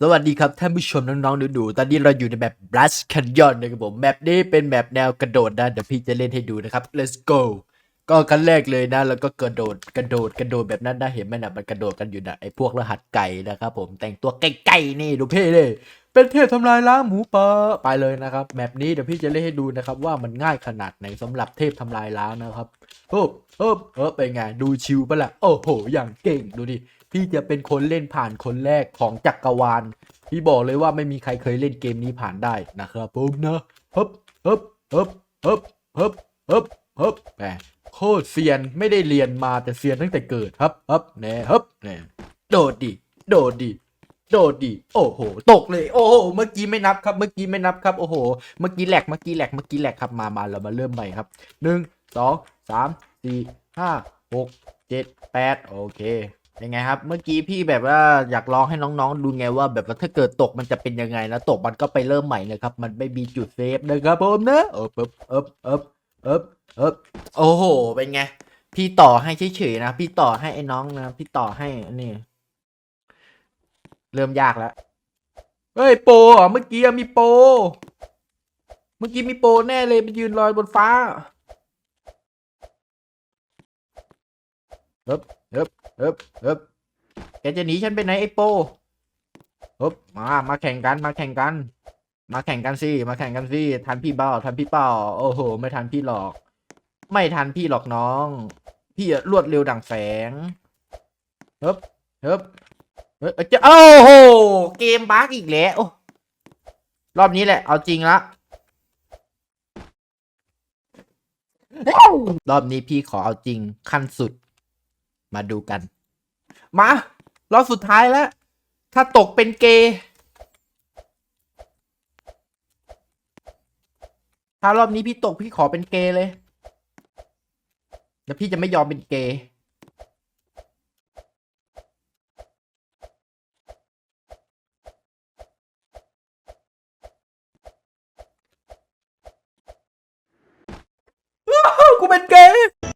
สวัสดีครับท่านผู้ชมน้องๆดูๆตอนนี้เราอยู่ในแบบ Blast Canyon นะครับผมแมปนี้เป็นแมปแนวกระโดดนะเดี๋ยวพี่จะเล่นให้ดูนะครับ let's go ก็ขั้นแรกเลยนะ แล้วก็กระโดดกระโดดกระโดดแบบนั้นนะเห็นไหมนะมันกระโดดกันอยู่นะไอ้พวกรหัสไก่นะครับผมแต่งตัวไก่ๆนี่ดูเพ่เลย เป็นเทพทำลายล้างหมูป่าไปเลยนะครับแมปนี้เดี๋ยวพี่จะเล่นให้ดูนะครับว่ามันง่ายขนาดไหนสำหรับเทพทำลายล้างนะครับโอ้เออเออเป็นไงดูชิวปะล่ะโอ้โหอย่างเก่งดูดิ พี่จะเป็นคนเล่นผ่านคนแรกของจักรวาล พี่บอกเลยว่าไม่มีใครเคยเล่นเกมนี้ผ่านได้นะครับผมนะฮึบฮึบฮึบฮึบฮึบฮึบฮึบแหมโคตรเซียนไม่ได้เรียนมาแต่เซียนตั้งแต่เกิดฮึบฮึบแหน่ฮึบแหน่โดดดิโดดดิโดดดิโอ้โห ตกเลย โอ้โห เมื่อกี้ไม่นับครับ เมื่อกี้ไม่นับครับ โอ้โห เมื่อกี้แหลก เมื่อกี้แหลก เมื่อกี้แหลกครับ มา มา เรามาเริ่มใหม่ครับหนึ่งสองสามสี่ห้าหกเจ็ดแปดโอเค ยังไงครับ เมื่อกี้พี่แบบว่าอยากลองให้น้องๆ ดูไงว่าแบบว่าถ้าเกิดตกมันจะเป็นยังไงนะตกมันก็ไปเริ่มใหม่นะครับ มันไม่มีจุดเซฟนะครับผมนะเออเอบเอบเอบเอบเอบโอ้โหเป็นไง พี่ต่อให้เฉยๆนะพี่ต่อให้ไอ้น้องนะพี่ต่อให้อันนี่ เริ่มยากแล้วเฮ้ยโปเหรอเมื่อกี้มีโป เมื่อกี้มีโปแน่เลยไปยืนลอยบนฟ้า เอบเอบเอบเอบแกจะหนีฉันไปไหนไอ้โปเอบมา มาแข่งกัน มาแข่งกัน มาแข่งกันสิ มาแข่งกันสิ ทันพี่เป่าทันพี่เป่าโอ้โห ไม่ทันพี่หรอก ไม่ทันพี่หรอกน้อง พี่อะรวดเร็วดังแสงเฮ้บเฮ้บเฮ้ยจะโอ้โห เกมบั๊กอีกแล้ว รอบนี้แหละ เอาจริงละรอบนี้พี่ขอเอาจริงขั้นสุด มาดูกัน มารอบสุดท้ายแล้ว ถ้าตกเป็นเกย์ถ้ารอบนี้พี่ตกพี่ขอเป็นเกย์เลยแล้วพี่จะไม่ยอมเป็นเกย์อ้าวกูเป็นเกย์